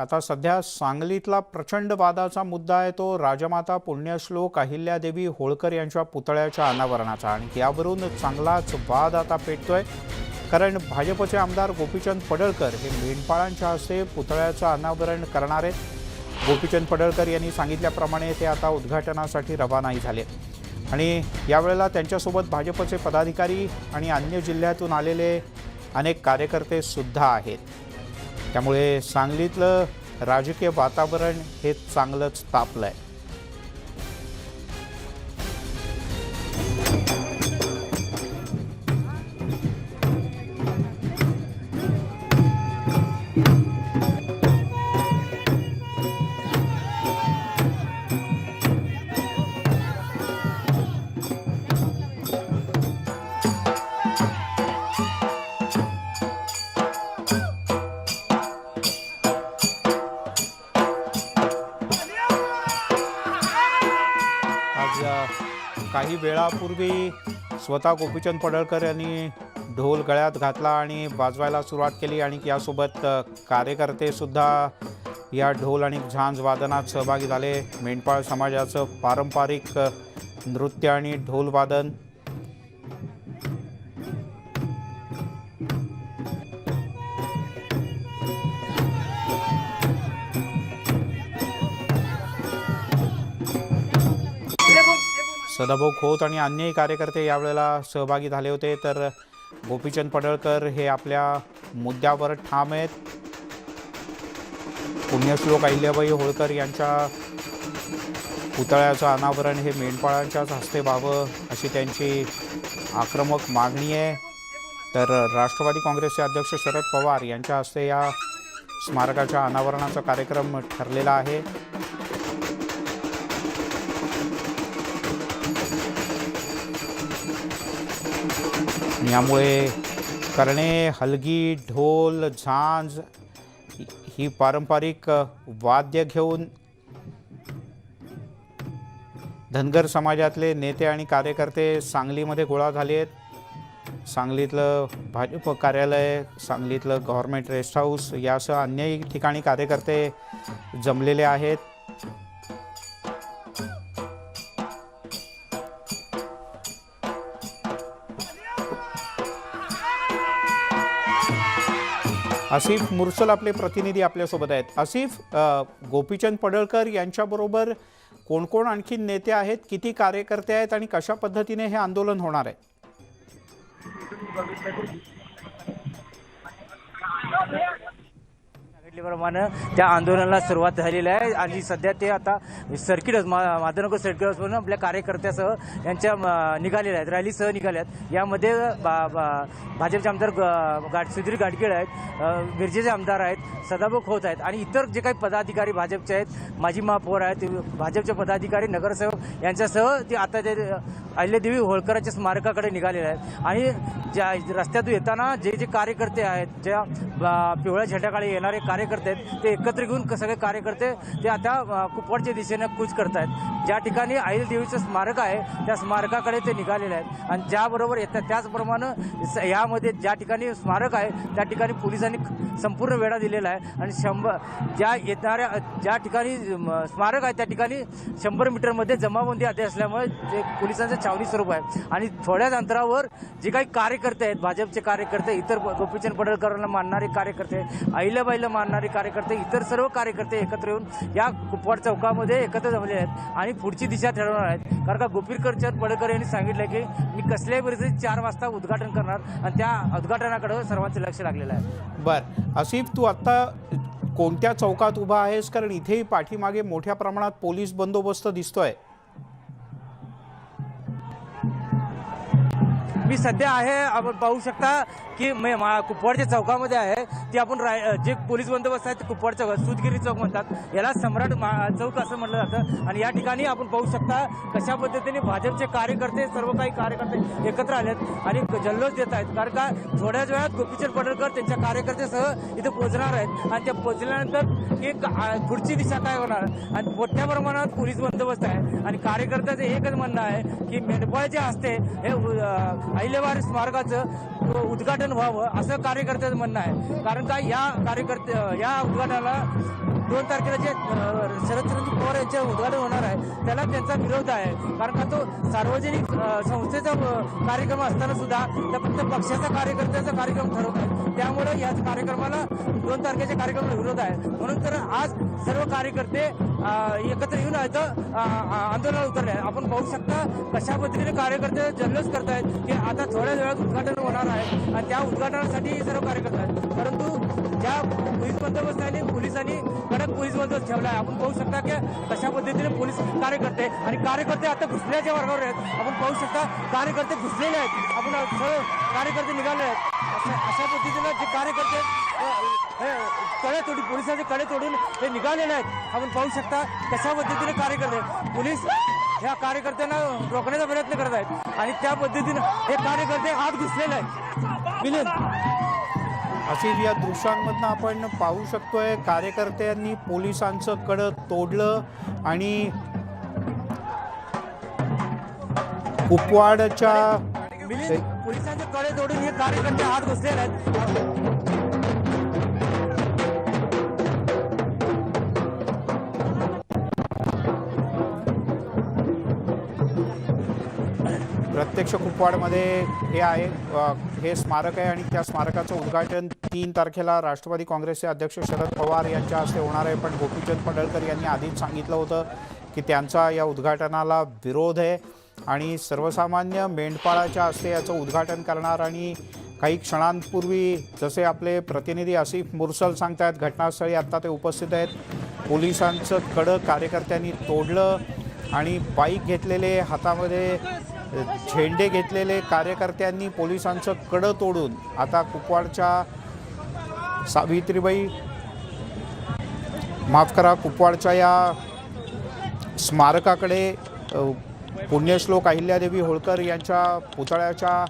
आता सध्या सांगलीतला प्रचंड वादाचा मुद्दा आहे तो राजमाता पुण्यश्लोक अहिल्यादेवी होळकर यांच्या पुतळ्याच्या अनावरणाचा. आणि यावरून चांगलाच वाद आता पेटतोय. कारण भाजपचे आमदार गोपीचंद पडळकर हे मेंढपाळांच्या हस्ते पुतळ्याचं अनावरण करणार आहेत. गोपीचंद पडळकर यांनी सांगितल्याप्रमाणे ते आता उद्घाटनासाठी रवानाही झाले. आणि यावेळेला त्यांच्यासोबत भाजपचे पदाधिकारी आणि अन्य जिल्ह्यातून आलेले अनेक कार्यकर्ते सुद्धा आहेत. त्यामुळे सांगलीतलं राजकीय वातावरण हे चांगलंच तापलं आहे काही वेळापूर्वी स्वतः गोपीचंद पडळकर यांनी ढोल गळ्यात घातला आणि वाजवायला सुरुवात केली आणि यासोबत कार्यकर्तेसुद्धा या ढोल आणि झांज वादनात सहभागी झाले. मेंढपाळ समाजाचं पारंपरिक नृत्य आणि ढोल सदाभाऊ खोत आणि अन्यही कार्यकर्ते यावेळेला सहभागी झाले होते. तर गोपीचंद पडळकर हे आपल्या मुद्द्यावर ठाम आहेत. पुण्यश्लोक अहिल्याबाई होळकर यांच्या पुतळ्याचं अनावरण हे मेंढपाळांच्याच हस्ते व्हावं अशी त्यांची आक्रमक मागणी आहे. तर राष्ट्रवादी काँग्रेसचे अध्यक्ष शरद पवार यांच्या हस्ते या स्मारकाच्या अनावरणाचा कार्यक्रम ठरलेला आहे. यामुळे करणे हलगी ढोल झांज ही- पारंपरिक वाद्य घेऊन धनगर समाजातले नेते आणि कार्यकर्ते सांगलीमध्ये गोळा झाले आहेत. सांगलीतलं भाजप कार्यालय सांगलीतलं गव्हर्मेंट रेस्ट हाऊस यासह अन्यही ठिकाणी कार्यकर्ते जमलेले आहेत. आसिफ मुरसल आपले प्रतिनिधी आपल्यासोबत आहेत. आसिफ गोपीचंद पडळकर यांच्याबरोबर कोण कोण आणखी नेते आहेत किती कार्यकर्ते आहेत आणि कशा पद्धतीने हे आंदोलन होणार आहे? सांगितल्याप्रमाणे त्या आंदोलनाला सुरुवात झालेली आहे. आणि सध्या ते आता सर्किट माधवनगर सर्किटवरून आपल्या कार्यकर्त्यासह यांच्या निघालेल्या आहेत रॅलीसह निघाल्या आहेत यामध्ये बा- बा- भाजपचे आमदार ग- गाड सुधीर गाडगीळ आहेत मिरजेचे आमदार आहेत सदाभाऊ खोत आहेत. आणि इतर जे काही पदाधिकारी भाजपचे आहेत माजी महापौर आहेत भाजपचे पदाधिकारी नगरसेवक यांच्यासह ते आता ते अहिल्यादेवी होळकराच्या स्मारकाकडे निघालेले आहेत. आणि ज्या रस्त्यातून येताना जे जे कार्यकर्ते आहेत ज्या पिवळ्या झेंड्याखाली येणारे कार्यकर्ते आहेत ते एकत्र घेऊन क- सगळे कार्यकर्ते ते आता कुपवाडच्या दिशेने कूच करत आहेत ज्या ठिकाणी अहिल्यादेवीचं स्मारक आहे त्या स्मारकाकडे ते निघालेले आहेत. आणि ज्याबरोबर येतात त्याचप्रमाणे स- यामध्ये ज्या ठिकाणी स्मारक आहे त्या ठिकाणी पोलिसांनी संपूर्ण वेढा दिलेला आहे. आणि शंभर ज्या येणाऱ्या ज्या ठिकाणी स्मारक आहे त्या ठिकाणी शंभर मीटरमध्ये जमाबंदी आधी असल्यामुळे ते पोलिसांचं छावणी स्वरूप आहे. आणि थोड्याच अंतरावर जे काही कार्यकर्ते आहेत भाजपचे कार्यकर्ते इतर गोपीचंद पडळकरांना मानणारे कार्यकर्ते अहिल्याबाईला मानणारे कार्यकर्ते इतर सर्व कार्यकर्ते एकत्र येऊन या कुपवाड चौकामध्ये एकत्र जमले आहेत आणि पुढची दिशा ठरवणार आहेत. कारण का गोपीचंद पडळकर यांनी सांगितलं की मी कसल्याही परिस्थितीत चार वाजता उद्घाटन करणार आणि त्या उद्घाटनाकडे सर्वांचं लक्ष लागलेलं आहे. बर. आसिफ तू आत्ता कोणत्या चौकात उभा आहेस? कारण इथेही पाठीमागे मोठ्या प्रमाणात पोलीस बंदोबस्त दिसतोय. मी सध्या आहे आपण पाहू शकता की मे- मा- कुपवाडच्या चौकामध्ये आहे. ती आपण राय जे पोलीस बंदोबस्त आहे ते कुपवाड चौक सुतगिरी चौक म्हणतात. याला सम्राट मा- चौक असं म्हटलं जातं. आणि या ठिकाणी आपण पाहू शकता कशा पद्धतीने भाजपचे कार्यकर्ते सर्व काही कार्यकर्ते एकत्र आलेत आणि जल्लोष देत आहेत. कारण का थोड्याच वेळात गोपीचंद पडळकर त्यांच्या कार्यकर्त्यासह इथे पोहोचणार आहेत. आणि त्या पोहोचल्यानंतर एक पुढची दिशा काय होणार? आणि मोठ्या प्रमाणात पोलीस बंदोबस्त आहे. आणि कार्यकर्त्याचं एकच म्हणणं आहे की मेंढपाळ जे असते हे अहिलेवार स्मारकाचं उद्घाटन व्हावं असं कार्यकर्त्याचं म्हणणं आहे. कारण का या कार्यकर्ते या उद्घाटनाला दोन तारखेला जे अ, शरदचंद्र पवार यांचे उद्घाटन होणार आहे त्याला त्यांचा विरोध आहे. कारण का तो सार्वजनिक संस्थेचा कार्यक्रम असताना सुद्धा त्या फक्त पक्षाचा कार्यकर्त्याचा कार्यक्रम ठरवत आहे. त्यामुळे याच कार्यक्रमाला दोन तारखेच्या कार्यक्रमाला विरोध आहे. म्हणून तर आज सर्व कार्यकर्ते एकत्र येऊन इथं अ, आंदोलनाला उतरले आहे आपण पाहू शकता कशा पद्धतीने कार्यकर्ते जल्लोष करतायत की आता थोड्या वेळात उद्घाटन होणार आहे. आणि त्या उद्घाटनासाठी सर्व कार्यकर्ते आहेत. परंतु ज्या पोलीस बंदोबस्ताने पोलिसांनी कडक पोलीस बंदोबस्त ठेवला आहे आपण पाहू शकता की कशा पद्धतीने पोलीस कार्यकर्ते आणि कार्यकर्ते आता घुसल्याच्या वर्गावर आहेत. आपण पाहू शकता कार्यकर्ते घुसलेले आहेत. आपण सर्व कार्यकर्ते निघाले आहेत. अशा अशा पद्धतीनं जे कार्यकर्ते हे कडे तोडी पोलिसांचे कडे तोडून हे निघालेले आहेत. आपण पाहू शकता कशा पद्धतीने कार्यकर्ते पोलीस ह्या कार्यकर्त्यांना रोखण्याचा प्रयत्न करत आहेत. आणि त्या पद्धतीनं हे कार्यकर्ते आत घुसलेले आहेत. मिलिंद अशी या दृश्यांमधनं आपण पाहू शकतोय कार्यकर्त्यांनी पोलिसांचं कड तोडलं आणि कुपवाडच्या पोलिसांचे कडे तोडून हे कार्यकर्ते आत घुसलेले आहेत. प्रत्यक्ष कुपवाडमध्ये हे आहे हे स्मारक आहे आणि त्या स्मारकाचं उद्घाटन तीन तारखेला राष्ट्रवादी काँग्रेसचे अध्यक्ष शरद पवार यांच्या हस्ते होणार आहे. पण गोपीचंद पडळकर यांनी आधीच सांगितलं होतं की त्यांचा या उद्घाटनाला विरोध आहे आणि सर्वसामान्य मेंढपाळाच्या हस्ते याचं उद्घाटन करणार आणि काही क्षणांपूर्वी जसे आपले प्रतिनिधी आसिफ मुरसल सांगतायत घटनास्थळी आत्ता ते उपस्थित आहेत. पोलिसांचं कडं कार्यकर्त्यांनी तोडलं आणि बाईक घेतलेले हातामध्ये झेंडे घेतलेले कार्यकर्त्यांनी पोलिसांचं कडं तोडून आता कुपवाडच्या सावित्रीबाई माफ करा कुपवाडच्या या स्मारकाकडे पुण्यश्लोक अहिल्यादेवी होळकर यांच्या पुतळ्याच्या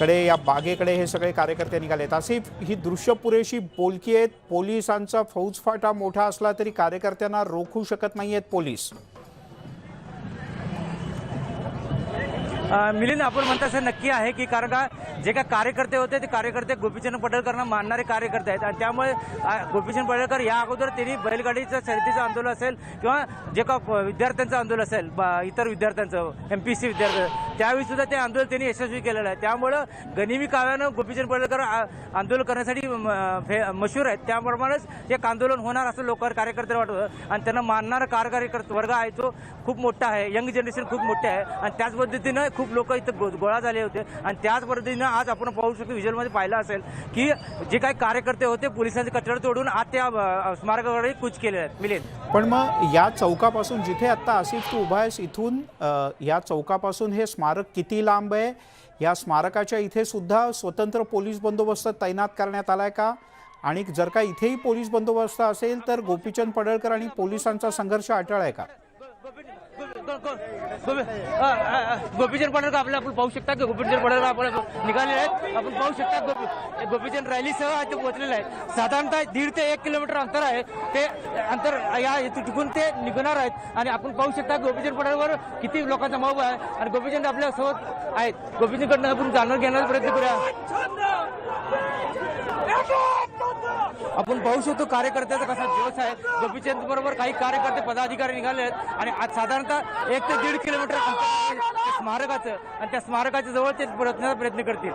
कडे या बागेकडे हे सगळे कार्यकर्ते निघालेत असे ही दृश्य पुरेशी बोलकी आहेत. पोलिसांचा फौजफाटा मोठा असला तरी कार्यकर्त्यांना रोखू शकत नाही आहेत पोलीस मिलिंद आपण म्हणता असं नक्की आहे की कारण का जे काय कार्यकर्ते होते ते कार्यकर्ते गोपीचंद पडळकरांना मानणारे कार्यकर्ते आहेत. आणि त्यामुळे गोपीचंद पडळकर या अगोदर त्यांनी बैलगाडीचं शर्यतीचं आंदोलन असेल किंवा जे का विद्यार्थ्यांचं आंदोलन असेल इतर विद्यार्थ्यांचं एम पी सी विद्यार्थी त्यावेळी सुद्धा ते आंदोलन त्यांनी यशस्वी केलेलं आहे. त्यामुळं गनिमी काव्यानं गोपीचंद पडळकर आंदोलन करण्यासाठी म- फे- मशहूर आहेत. त्याप्रमाणेच एक आंदोलन होणार असं लोक कार्यकर्त्याला वाटत. होतं आणि त्यांना मानणारा कार्यकर्ते वर्ग आहे तो खूप मोठा आहे. यंग जनरेशन खूप मोठे आहे. आणि त्याच पद्धतीनं खूप लोक इथं गो- गोळा झाले होते. आणि त्याच पद्धतीनं आज आपण पाहू शकतो व्हिज्युअलमध्ये पाहिलं असेल की जे काही कार्यकर्ते होते पोलिसांचे कचरा तोडून आज त्या स्मारकाकडे कूच केले आहेत. मिलिंद. पण मग या चौकापासून जिथे आत्ता आसिफ तू उभा आहेस इथून या चौकापासून हे स्मारक किती लांब आहे? या स्मारकाच्या इथे सुद्धा स्वतंत्र पोलीस बंदोबस्त तैनात करण्यात आलाय का? आणि जर का इथेही पोलीस बंदोबस्त असेल तर गोपीचंद पडळकर आणि पोलिसांचा संघर्ष अटळ आहे का? गोपीचंद पडळकर आपल्याला आपण पाहू शकता की गोपीचंद पडळकर आपण निघालेले आहेत. आपण पाहू शकता गोपी गोपीचंद रॅलीसह ते पोहोचलेले आहेत. साधारणतः दीड ते एक किलोमीटर अंतर आहे. ते अंतर या इथून टिकून ते निघणार आहेत. आणि आपण पाहू शकता गोपीचंद पडळकर किती लोकांचा मोब आहे. आणि गोपीचंद आपल्यासोबत आहेत. गोपीचंदकडनं आपण जाणून घेण्याचा प्रयत्न करूया. आपण पाहू शकतो कार्यकर्त्याचा कसा दिवस आहे. गोपीचंद बरोबर काही कार्यकर्ते पदाधिकारी निघाले आहेत. आणि आज साधारणतः एक ते दीड किलोमीटर स्मारकाचं. आणि त्या स्मारकाच्या जवळ ते पोहोचण्याचा प्रयत्न करतील.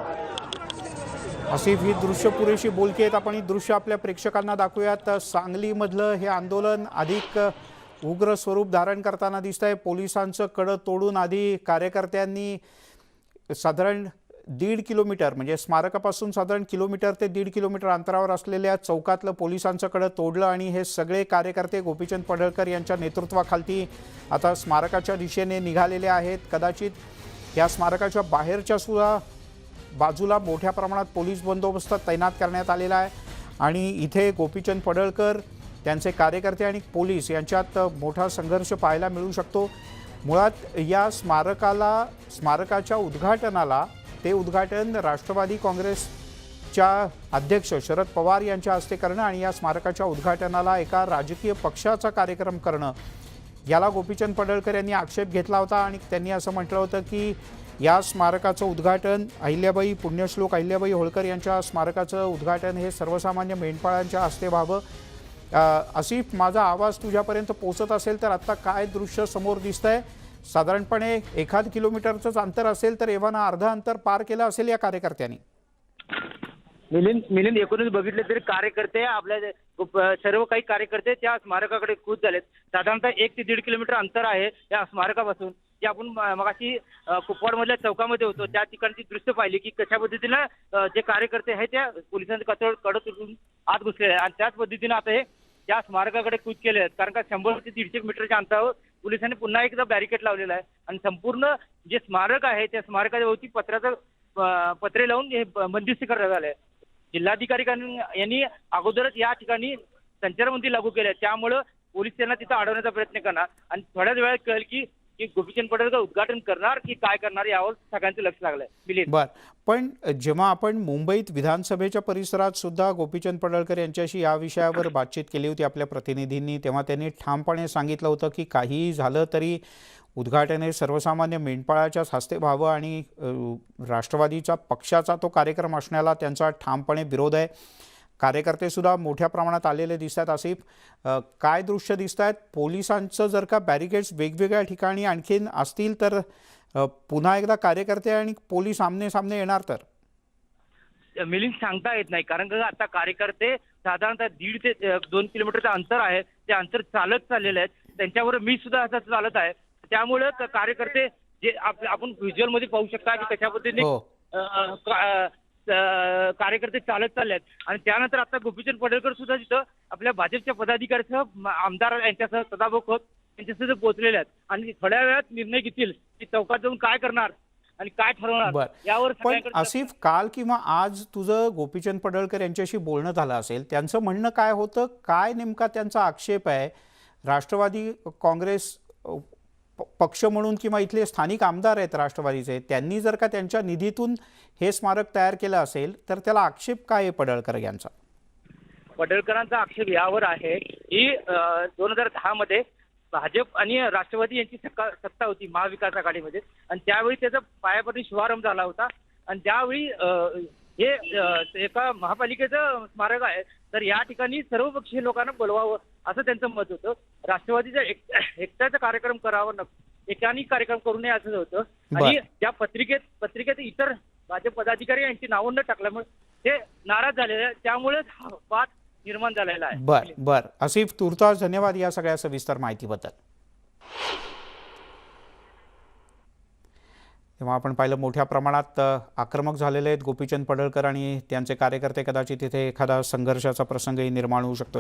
आसिफ ही दृश्य पुरेशी बोलकी आहेत. आपण ही दृश्य आपल्या प्रेक्षकांना दाखवूयात. सांगलीमधलं हे आंदोलन अधिक उग्र स्वरूप धारण करताना दिसत आहे पोलिसांचं कडं तोडून आधी कार्यकर्त्यांनी साधारण दीड किलोमीटर म्हणजे स्मारकापासून साधारण किलोमीटर ते दीड किलोमीटर अंतरावर असलेल्या चौकातलं पोलिसांच्याकडं तोडलं आणि हे सगळे कार्यकर्ते गोपीचंद पडळकर यांच्या नेतृत्वाखालती आता स्मारकाच्या दिशेने निघालेले आहेत. कदाचित या स्मारकाच्या बाहेरच्या सुद्धा बाजूला मोठ्या प्रमाणात पोलीस बंदोबस्त तैनात करण्यात आलेला आहे. आणि इथे गोपीचंद पडळकर त्यांचे कार्यकर्ते आणि पोलीस यांच्यात मोठा संघर्ष पाहायला मिळू शकतो. मुळात या स्मारकाला स्मारकाच्या उद्घाटनाला ते उद्घाटन राष्ट्रवादी काँग्रेसच्या अध्यक्ष शरद पवार यांच्या हस्ते करणं आणि या स्मारकाच्या उद्घाटनाला एका राजकीय पक्षाचा कार्यक्रम करणं. याला गोपीचंद पडळकर यांनी आक्षेप घेतला होता आणि त्यांनी असं म्हटलं होतं की या स्मारकाचं उद्घाटन अहिल्याबाई पुण्यश्लोक अहिल्याबाई होळकर यांच्या स्मारकाचं उद्घाटन हे सर्वसामान्य मेंढपाळांच्या हस्ते व्हावं. अशी माझा आवाज तुझ्यापर्यंत पोचत असेल तर आत्ता काय दृश्य समोर दिसतंय? साधारणपणे एखाद किलोमीटरचंच अंतर असेल तर एव्हाना अर्धा अंतर पार केलं असेल या कार्यकर्त्यांनी? मिलिंद मिलिंद एकूणच बघितले तरी कार्यकर्ते आपल्या सर्व काही कार्यकर्ते त्या स्मारकाकडे कूद झालेत. साधारणतः एक ते दीड किलोमीटर अंतर आहे या स्मारकापासून. जे आपण मगाशी कुपवाडमधल्या चौकामध्ये होतो त्या ठिकाणची दृश्य पाहिली की कशा पद्धतीनं जे कार्यकर्ते आहेत त्या पोलिसांच्या कचड कडत उठून आत घुसलेले आहेत. आणि त्याच पद्धतीनं आता हे त्या स्मारकाकडे कूच केले आहेत. कारण का शंभर ते दीडशे मीटरच्या अंतरावर पोलिसांनी पुन्हा एकदा बॅरिकेड लावलेला आहे. आणि संपूर्ण जे स्मारक आहे त्या स्मारकाच्या भोवती पत्राचं पत्रे लावून हे बंदिस्त करण्यात आलं आहे जिल्हाधिकारी यांनी अगोदरच या ठिकाणी संचारबंदी लागू केली आहे त्यामुळं पोलीस त्यांना तिथं अडवण्याचा प्रयत्न करणार. आणि थोड्याच वेळात कळेल की की गोपीचंद पडळकर उद्घाटन करणार की काय करणार यावर सगळ्यांचं लक्ष लागलंय. मिलिंद. बर. पण जेव्हा आपण मुंबईत विधानसभेच्या परिसरात सुद्धा गोपीचंद पडळकर यांच्याशी या विषयावर बातचीत केली होती आपल्या प्रतिनिधींनी तेव्हा त्यांनी ठामपणे सांगितलं होतं की काहीही झालं तरी उद्घाटन हे सर्वसामान्य मेंढपाळाच्याच हस्ते व्हावं आणि राष्ट्रवादीचा पक्षाचा तो कार्यक्रम असण्याला त्यांचा ठामपणे विरोध आहे. कार्यकर्ते सुद्धा मोठ्या प्रमाणात आलेले दिसत आहेत आसिफ काय दृश्य दिसत आहेत पोलिसांचं जर का बॅरिकेड्स वेगवेगळ्या ठिकाणी आणखीन असतील तर पुन्हा एकदा कार्यकर्ते आणि पोलीस आमने सामने येणार तर? मिलिंद सांगता येत नाही. कारण का आता कार्यकर्ते साधारणतः दीड ते दोन किलोमीटरचं अंतर आहे. ते अंतर चालत चाललेलं आहे. त्यांच्यावर मी सुद्धा असं चालत आहे. त्यामुळं कार्यकर्ते जे आप- आपण व्हिज्युअलमध्ये पाहू शकता की कशा पद्धतीने हो. कार्यकर्ते चालत चालले आहेत आणि त्यानंतर आता गोपीचंद पडळकर सुद्धा तिथं आपल्या भाजपच्या पदाधिकाऱ्यासह आमदार यांच्यासह सदाभाऊ खोत यांच्यासह पोहोचलेले आहेत. आणि थोड्या वेळात निर्णय घेतील की चौकात जाऊन काय करणार आणि काय ठरवणार यावर पण आसिफ काल किंवा आज तुझं गोपीचंद पडळकर यांच्याशी बोलणं झालं असेल त्यांचं म्हणणं काय होतं? काय नेमका त्यांचा आक्षेप आहे? राष्ट्रवादी काँग्रेस पक्ष म्हणून किंवा इथले स्थानिक आमदार आहेत राष्ट्रवादीचे त्यांनी जर का त्यांच्या निधीतून हे स्मारक तयार केलं असेल तर त्याला आक्षेप काय आहे पडळकर यांचा? पडळकरांचा आक्षेप यावर आहे की दोन हजार दहा मध्ये भाजप आणि राष्ट्रवादी यांची सत्ता सत्ता होती महाविकास आघाडीमध्ये. आणि त्यावेळी त्याचा पायापत्री शुभारंभ झाला होता. आणि त्यावेळी हे एका महापालिकेचं स्मारक आहे. तर या ठिकाणी सर्वपक्षीय लोकांना बोलवावं असं त्यांचं मत होतं. राष्ट्रवादीचा एक एकट्याचा कार्यक्रम करावा नको. एकानी कार्यक्रम करू नये असं होतं. आणि. त्या पत्रिकेत पत्रिकेत इतर भाजप पदाधिकारी यांची नावं न टाकल्यामुळे ते नाराज झालेले. त्यामुळेच हा वाद निर्माण झालेला आहे. बर बर. आसिफ तुर्तास धन्यवाद या सगळ्या सविस्तर माहितीबद्दल. तेव्हा आपण पाहिलं मोठ्या प्रमाणात आक्रमक झालेले आहेत गोपीचंद पडळकर आणि त्यांचे कार्यकर्ते कदाचित तिथे एखादा संघर्षाचा प्रसंगही निर्माण होऊ शकतो.